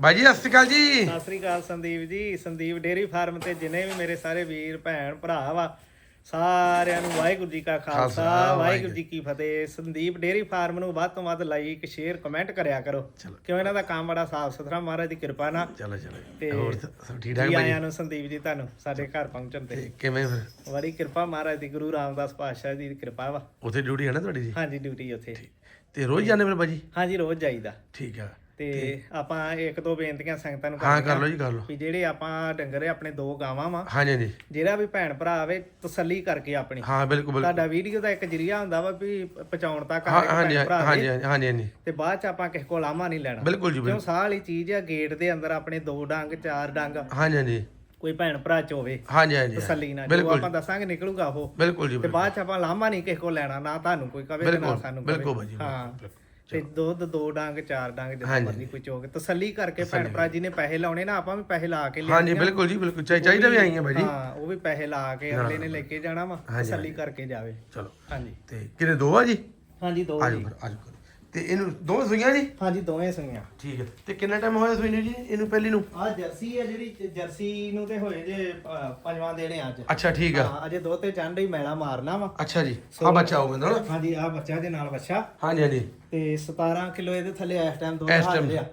ਬਾਜੀ ਸਤਿ ਸ਼੍ਰੀ ਅਕਾਲ ਜੀ। ਸਤਿ ਸ੍ਰੀ ਅਕਾਲ ਸੰਦੀਪ ਜੀ। ਸੰਦੀਪ ਡੇਰੀ ਫਾਰਮ ਤੇ ਜਿਨੇ ਵੀ ਮੇਰੇ ਸਾਰੇ ਵੀਰ ਭੈਣ ਭਰਾ ਵਾ ਸਾਰਿਆਂ ਨੂੰ ਵਾਹਿਗੁਰੂ ਜੀ ਕਾ ਖਾਲਸਾ, ਵਾਹਿਗੁਰੂ। ਜੀ ਕੀ ਫਤਿਹ। ਸੰਦੀਪ ਡੇਰੀ ਫਾਰਮ ਨੂੰ ਵੱਧ ਤੋਂ ਵੱਧ ਲਾਈਕ ਸ਼ੇਅਰ ਕਮੈਂਟ ਕਰਿਆ ਕਰੋ। ਕਿਉਂ ਇਹਨਾਂ ਦਾ ਕੰਮ ਬੜਾ ਸਾਫ਼ ਸੁਥਰਾ ਮਹਾਰਾਜ ਦੀ ਕਿਰਪਾ ਨਾਲ। ਚਲੋ ਚਲੋ। ਤੇ ਹੋਰ ਸਭ ਠੀਕ ਠਾਕ ਬਾਜੀ ਆਇਆਂ ਨੂੰ ਸੰਦੀਪ ਜੀ ਤੁਹਾਨੂੰ ਸਾਡੇ ਘਰ ਪਹੁੰਚਣ ਤੇ। ਕਿਵੇਂ ਫਿਰ? ਬੜੀ ਕਿਰਪਾ ਮਹਾਰਾਜ ਦੀ ਗੁਰੂ ਰਾਮਦਾਸ ਪਾਤਸ਼ਾਹ ਜੀ ਦੀ ਕਿਰਪਾ ਵਾ। ਉੱਥੇ ਡਿਊਟੀ ਹੈ ਨਾ ਤੁਹਾਡੀ ਜੀ? ਹਾਂਜੀ ਡਿਊਟੀ ਉੱਥੇ। ਤੇ ਰੋਜ਼ ਜਾਂਦੇ ਫਿਰ ਬਾਜੀ ਹਾਂਜੀ ਰੋਜ਼ ਜਾਈਦਾ। ਠੀਕ ਆ। ਤੇ ਆਪਾਂ ਇੱਕ ਦੋ ਬੇਨਤੀਆਂ ਸੰਗਤਾਂ ਨੂੰ ਹਾਂ ਕਰ ਲਓ ਜੀ ਕਰ ਲਓ। ਵੀ ਜਿਹੜੇ ਆਪਾਂ ਡੰਗਰ ਆਪਣੇ ਦੋ ਗਾਵਾਂ ਵਾ ਹਾਂਜੀ ਹਾਂਜੀ। ਜਿਹੜਾ ਵੀ ਭੈਣ ਭਰਾ ਆਵੇ ਤਸੱਲੀ ਕਰਕੇ ਆਪਣੀ। ਹਾਂ ਬਿਲਕੁਲ ਬਿਲਕੁਲ। ਤੁਹਾਡਾ ਵੀਡੀਓ ਦਾ ਇੱਕ ਜਰੀਆ ਹੁੰਦਾ ਵਾ ਵੀ ਪਹੁੰਚਾਉਣ ਤੱਕ ਹਾਂਜੀ ਹਾਂਜੀ ਹਾਂਜੀ ਹਾਂਜੀ ਤੇ ਬਾਅਦ ਚ ਆਪਾਂ ਕਿਸੇ ਕੋਲ ਆਮਾ ਨਹੀਂ ਲੈਣਾ। ਬਿਲਕੁਲ ਜੀ ਕਿਉਂ ਬਿਲਕੁਲ। ਸਾਹ ਵਾਲੀ ਚੀਜ਼ ਆ ਗੇਟ ਦੇ ਅੰਦਰ ਆਪਣੇ ਦੋ ਡੰਗ ਚਾਰ ਡੰਗ। ਹਾਂਜੀ ਹਾਂਜੀ। ਕੋਈ ਭੈਣ ਭਰਾ ਚ ਹੋਵੇ ਹਾਂਜੀ ਹਾਂਜੀ ਤਸੱਲੀ ਨਾਲ। ਜੋ ਬਿਲਕੁਲ ਆਪਾਂ ਦੱਸਾਂਗੇ ਨਿਕਲੂਗਾ ਉਹ। ਬਿਲਕੁਲ ਜੀ ਤੇ ਬਿਲਕੁਲ। ਬਾਅਦ ਚ ਆਪਾਂ ਲਾਮਾ ਨਹੀਂ ਕਿਸੇ ਕੋਲ ਲੈਣਾ ਨਾ ਤੁਹਾਨੂੰ ਕੋਈ ਕਵੇ ਨਾ ਬਿਲਕੁਲ ਸਾਨੂੰ ਬਿਲਕੁਲ ਬਾਜੀ ਹਾਂ। ਬਿਲਕੁਲ। ਤੇ ਦੁੱਧ ਦੋ ਡੰਗ ਚਾਰ ਡੰਗ ਜਿੰਨਾ ਹਾਂਜੀ। ਮਰਜ਼ੀ ਕੋਈ ਚੋਗੇ ਤਸੱਲੀ ਕਰਕੇ ਭੈਣ ਭਰਾ ਜੀ ਨੇ ਪੈਸੇ ਲਾਉਣੇ ਨਾ ਆਪਾਂ ਵੀ ਪੈਸੇ ਲਾ ਕੇ ਹਾਂਜੀ ਲਿਆਉਣੇ ਆ। ਬਿਲਕੁਲ ਜੀ ਬਿਲਕੁਲ। ਚਾਹੀ- ਚਾਹੀਦਾ ਵੀ ਆਈਆਂ ਬਾਜੀ ਹਾਂ ਉਹ ਵੀ ਪੈਸੇ ਲਾ ਕੇ ਅਗਲੇ ਨੇ ਲੈ ਕੇ ਜਾਣਾ ਵਾ ਹਾਂਜੀ, ਤਸੱਲੀ ਕਰਕੇ ਜਾਵੇ। ਚਲੋ। ਹਾਂਜੀ। ਤੇ ਕਿਨੇ ਦੋ ਆ ਜੀ? ਹਾਂਜੀ ਦੋ ਆਜੋ ਜੀ। ਫਿਰ ਆਜੋ। ਤੇ ਇਹਨੂੰ ਦੋ ਸੂਈਆਂ ਜੀ? ਹਾਂਜੀ ਦੋਵੇਂ ਸੁਈਆਂ। ਠੀਕ ਹੈ। ਤੇ ਕਿੰਨਾ ਟਾਈਮ ਹੋਇਆ ਸੂਈ ਨੂੰ ਜੀ ਇਹਨੂੰ ਪਹਿਲੀ ਨੂੰ? ਆ ਜਰਸੀ ਹੈ ਜਿਹੜੀ ਜਰਸੀ ਨੂੰ ਤੇ ਹੋਏ ਜੇ ਅ, ਪੰਜਵਾਂ ਦੇਣੇ ਅੱਜ। ਅੱਛਾ ਠੀਕ ਆ ਹਾਂ ਅਜੇ ਦੋ ਤੇ ਚੰਡ ਹੀ ਮੈਲਾ ਮਾਰਨਾ ਵਾ। ਅੱਛਾ ਜੀ। ਆ ਬੱਚਾ ਹੋਊਗਾ ਨਾ। ਹਾਂਜੀ ਆ ਬੱਚਾ ਦੇ ਨਾਲ ਬੱਚਾ। ਹਾਂਜੀ ਹਾਂਜੀ। ਤੇ 17 ਕਿਲੋ ਇਹਦੇ ਥੱਲੇ ਇਸ ਟਾਈਮ ਦੋ ਇਸ time ਆ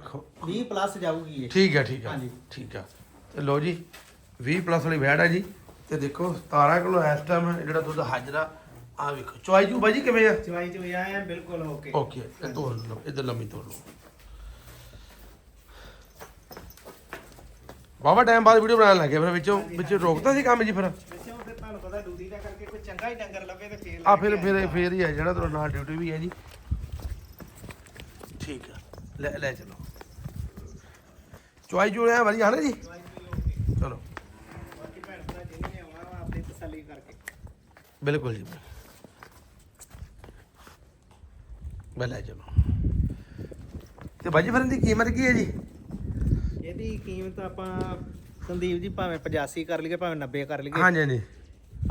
20 ਪਲੱਸ ਜਾਊਗੀ ਇਹ। ਠੀਕ ਆ ਠੀਕ ਆ ਹਾਂਜੀ। ਠੀਕ ਆ ਤੇ ਲੋ ਜੀ 20 ਪਲੱਸ ਵਾਲੀ ਵੈੜ ਆ ਜੀ। ਤੇ ਦੇਖੋ 17 ਕਿਲੋ ਇਸ ਟਾਈਮ ਜਿਹੜਾ ਦੁੱਧ ਹਾਜ਼ਰਾ ਆ ਵੇਖੋ ਚੁਆਈ ਚੂ ਬਾਜੀ ਕਿਵੇਂ ਆ? ਚਵਾਈ ਚਵਾਈ ਆਇਆ ਬਿਲਕੁਲ ਓਕੇ ਓਕੇ ਇਹ ਤੋੜ ਲਓ ਇਧਰ ਲੰਮੀ ਤੋੜ ਲਓ। ਬਾਬਾ ਟਾਈਮ ਬਾਅਦ ਵੀਡੀਓ ਬਣਾਉਣ ਲੱਗੇ ਫਿਰ ਵਿੱਚੋਂ ਵਿੱਚ ਰੋਕਦਾ ਸੀ ਕੰਮ ਜੀ ਫਿਰ? ਵਿੱਚੋਂ ਫਿਰ ਤੁਹਾਨੂੰ ਪਤਾ ਡੂਦੀ ਦਾ ਕਰਕੇ ਕੋਈ ਚੰਗਾ ਹੀ ਡੰਗਰ ਲੱਭੇ ਤੇ ਫੇਰ ਆ ਫਿਰ ਫਿਰ ਫਿਰ ਹੀ ਆ ਜਿਹੜਾ ਤੁਹਾਡਾ ਨਾਲ ਡਿਊਟੀ ਵੀ ਹੈ ਜੀ। ਠੀਕ ਆ ਲੈ ਲੈ ਚਲੋ। ਚੁਆਈ ਜੁੜਿਆ ਵਧੀਆ ਹੈ ਨਾ ਜੀ? ਚਵਾਈ ਚਵਾਈ ਓਕੇ ਚਲੋ। ਬਾਕੀ ਭੈਣ ਭਰਾ ਜਿਹਨੇ ਆਉਣਾ ਵਾ ਆਪਣੀ ਤਸੱਲੀ ਕਰਕੇ। ਬਿਲਕੁਲ ਜੀ ਮੈਂ ਲੈ ਚਲੋ। ਤੇ ਬਾਜੀ ਫਿਰ ਇਹਦੀ ਕੀਮਤ ਕੀ ਹੈ ਜੀ? ਇਹਦੀ ਕੀਮਤ ਆਪਾਂ ਸੰਦੀਪ ਜੀ ਭਾਵੇਂ 85 ਕਰ ਲਈਏ ਭਾਵੇਂ 90 ਕਰ ਲਈਏ। ਹਾਂਜੀ ਹਾਂਜੀ।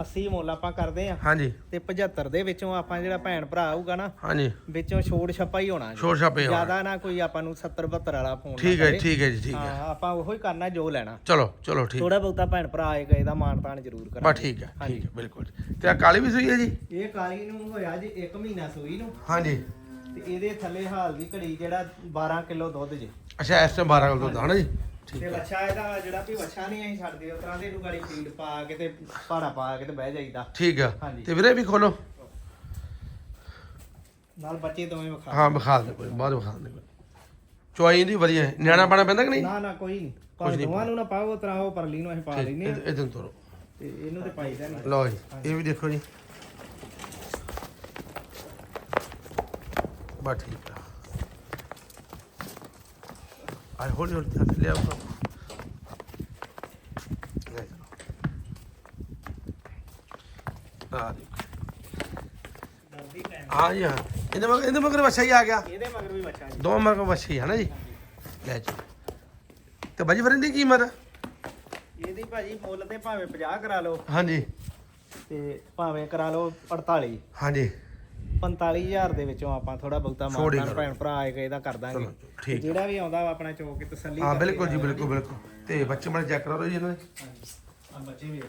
80 ਮੁੱਲ ਆਪਾਂ ਕਰਦੇ ਆ ਹਾਂਜੀ। ਤੇ 75 ਦੇ ਵਿੱਚੋਂ ਆਪਾਂ ਜਿਹੜਾ ਭੈਣ ਭਰਾ ਆਊਗਾ ਨਾ ਹਾਂਜੀ। ਵਿੱਚੋਂ ਛੋੜ ਛੱਪਾ ਹੀ ਹੋਣਾ ਜੀ। ਛੋੜ ਛਾਪੇ ਹੋਣ। ਜ਼ਿਆਦਾ ਨਾ ਕੋਈ ਆਪਾਂ ਨੂੰ 70 72 ਵਾਲਾ ਫੋਨ ਠੀਕ ਹੈ। ਠੀਕ ਹੈ ਜੀ ਠੀਕ ਹੈ। ਹਾਂ ਆਪਾਂ ਉਹੋ ਹੀ ਕਰਨਾ ਜੋ ਲੈਣਾ। ਚਲੋ ਚਲੋ ਠੀਕ। ਥੋੜਾ ਬਹੁਤਾ ਭੈਣ ਭਰਾ ਆਏਗਾ ਇਹਦਾ ਮਾਣ ਤਾਣ ਜ਼ਰੂਰ ਕਰਾਂਗੇ। ਠੀਕ ਹੈ ਠੀਕ ਹੈ ਬਿਲਕੁਲ। ਜੀ। ਤੇ ਆ ਕਾਲੀ ਵੀ ਸੂਈ ਹੈ ਜੀ? ਇਹ ਕਾਲੀ ਨੂੰ ਹੋਇਆ ਜੀ 1 ਮਹੀਨਾ ਸੂਈ ਨੂੰ। ਹਾਂਜੀ। ਤੇ ਇਹਦੇ ਥੱਲੇ ਹਾਲ ਦੀ ਘੜੀ ਜਿਹੜਾ 12 ਕਿਲੋ ਦੁੱਧ ਜੀ। ਅੱਛਾ ਇਸ ਟਾਈਮ 12 ਕਿਲੋ ਦੁੱਧ ਹੈ ਨਾ ਜੀ? ਠੀਕ ਤੇ ਹੈ। ਬੱਚਾ ਇਹਦਾ ਜਿਹੜਾ ਵੀ ਬੱਚਾ ਨਹੀਂ ਅਸੀਂ ਛੱਡਦੇ ਉਸ ਤਰ੍ਹਾਂ ਦੇ ਇਹਨੂੰ ਗਾੜੀ ਫੀਡ ਪਾ ਕੇ ਤੇ ਪਾੜਾ ਪਾ ਕੇ ਤੇ ਬਹਿ ਜਾਈਦਾ। ਠੀਕ ਆ। ਹਾਂਜੀ। ਤੇ ਵੀਰੇ ਵੀ ਖੋਲੋ। ਨਾਲ ਬੱਚੇ ਦੋਵੇਂ ਵਿਖਾ ਹਾਂ ਵਿਖਾ ਦੇ ਕੋਈ ਬਾਅਦ ਵਿਖਾ ਦੇ ਕੋਈ। ਚੁਆਈ ਦੀ ਵਧੀਆ ਹੈ ਨਿਆਣਾ ਪਾਣਾ ਪੈਂਦਾ ਕਿ ਨਹੀਂ? ਨਾ ਨਾ ਕੋਈ ਨਹੀਂ। ਨਹੀਂ ਦੋਵਾਂ ਨੂੰ ਨਾ ਪਾਓ ਉਸ ਤਰ੍ਹਾਂ ਉਹ ਪਰਲੀ ਨੂੰ ਅਸੀਂ ਪਾ ਲੈਨੇ ਆ ਇਦਾਂ ਤੋਰੋ। ਤੇ ਇਹਨੂੰ ਤੇ ਪਾਈਦਾ ਨਹੀਂ। ਲਓ ਜੀ ਇਹ ਵੀ ਦੇਖੋ ਜੀ। ਬਸ ਠੀਕ ਆ ਆਈ ਹੋਲੀ ਹੋਲੀ ਹੱਥ ਲਿਆ ਉੱਪਰ। ਲੈ ਚਲੋ ਆ ਦੇਖੋ। ਜੀ ਹਾਂ। ਇਹਦੇ ਮਗਰ ਇਹਦੇ ਮਗਰ ਵਛਾ ਹੀ ਆ ਗਿਆ। ਇਹਦੇ ਮਗਰ ਵੀ ਜੀ। ਦੋ ਮਗਰ ਵਛਾ ਹੀ ਹੈ ਨਾ ਜੀ। ਲੈ ਚਲੋ ਤੇ ਬਾਜੀ ਫਿਰ ਇਹਦੀ ਕੀਮਤ ਇਹਦੀ ਭਾਜੀ ਮੁੱਲ ਤੇ ਭਾਵੇਂ 50 ਕਰਾ ਲਓ। ਹਾਂਜੀ। ਤੇ ਭਾਵੇਂ ਕਰਾ ਲਓ 48 ਹਾਂਜੀ। 45000 ਦੇ ਵਿੱਚੋਂ ਆਪਾਂ ਥੋੜਾ ਬਹੁਤਾ ਛੋੜ ਹੀ ਮਾਨਦਾਨ ਕਰੋ। ਭੈਣ ਭਰਾ ਆਏਗਾ ਇਹਦਾ ਕਰ ਦਾਂਗੇ। ਚਲੋ ਠੀਕ ਜਿਹੜਾ ਵੀ ਆਉਂਦਾ ਵਾ ਆਪਣਾ ਚੋਕ ਕੇ ਤਸੱਲੀ ਹਾਂ ਬਿਲਕੁਲ ਜੀ ਬਿਲਕੁਲ ਬਿਲਕੁਲ। ਤੇ ਬੱਚੇ ਮੜੇ ਚੈੱਕ ਕਰੋ ਜੀ ਇਹਨਾਂ ਦੇ। ਆ ਬੱਚੇ ਵੇਖ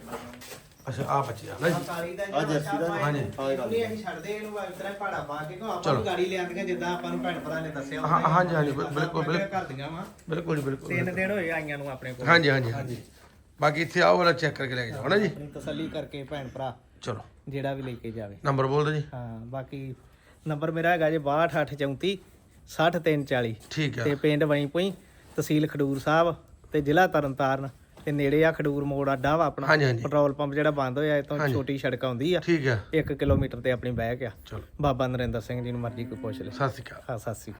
ਅੱਛਾ ਆ ਬੱਚੇ ਆ ਨਾ ਆ ਜੀ। ਕਾਲੀ ਦਾ ਆਹ ਜਰਸੀ ਦਾ ਹਾਂਜੀ। ਨਹੀਂ ਅਸੀਂ ਛੱਡਦੇ ਇਹਨੂੰ ਇਸ ਤਰ੍ਹਾਂ ਪਾੜਾ ਪਾ ਕੇ ਕੋ ਆਪਾਂ ਚਲੋ। ਨੂੰ ਗਾੜੀ ਲਿਆਂਦੀਆਂ ਜਿੱਦਾਂ ਆਪਾਂ ਨੂੰ ਭੈਣ ਭਰਾ ਨੇ ਦੱਸਿਆ ਹਾਂ, ਹੁੰਦਾ। ਹਾਂਜੀ, ਹਾਂਜੀ, ਬਿਲਕੁਲ, ਆਪਣੇ ਬਿਲਕੁਲ। ਘਰ ਦੀਆਂ ਵਾ। ਬਿਲਕੁਲ ਜੀ ਬਿਲਕੁਲ ਤਿੰਨ ਦਿਨ ਹੋਏ ਆਈਆਂ ਨੂੰ ਆਪਣੇ ਕੋਲ। ਹਾਂਜੀ ਹਾਂਜੀ ਹਾਂਜੀ। ਬਾਕੀ ਇੱਥੇ ਆਓ ਵਾਲਾ ਚੈੱਕ ਕਰਕੇ ਲੈ ਕੇ ਜਾਓ ਨਾ ਜੀ? ਆਪਣੀ ਤਸੱਲੀ ਕਰਕੇ ਭੈਣ ਭਰਾ। ਚਲੋ। ਜਿਹੜਾ ਵੀ ਲੈ ਕੇ ਜਾਵੇ। ਨੰਬਰ ਬੋਲ ਦਿਓ ਜੀ। ਹਾਂ ਬਾਕੀ ਨੰਬਰ ਮੇਰਾ ਹੈਗਾ ਜੀ 6234 60340 ਠੀਕ ਤੇ ਆ ਪਿੰਡ ਵਈਪੁਈ ਤਹਿਸੀਲ ਖਡੂਰ ਸਾਹਿਬ ਤੇ ਜ਼ਿਲ੍ਹਾ ਤਰਨਤਾਰਨ ਤੇ ਨੇੜੇ ਆ ਖਡੂਰ ਮੋੜ ਅੱਡਾ ਵਾ ਆਪਣਾ। ਹਾਂਜੀ ਹਾਂਜੀ। ਪੈਟਰੋਲ ਪੰਪ ਜਿਹੜਾ ਬੰਦ ਹੋਇਆ ਇਹ ਤੋਂ ਹਾਂਜੀ। ਛੋਟੀ ਸੜਕ ਆਉਂਦੀ ਆ। ਠੀਕ ਆ। 1 ਕਿਲੋਮੀਟਰ ਤੇ ਆਪਣੀ ਬਹਿ ਗਿਆ। ਚਲੋ। ਬਾਬਾ ਨਰਿੰਦਰ ਸਿੰਘ ਜੀ ਨੂੰ ਮਰਜ਼ੀ ਕੋਈ ਪੁੱਛ ਲੈ। ਸਤਿ ਸ਼੍ਰੀ ਅਕਾਲ। ਹਾਂ ਸਤਿ ਸ੍ਰੀ ਅਕਾਲ।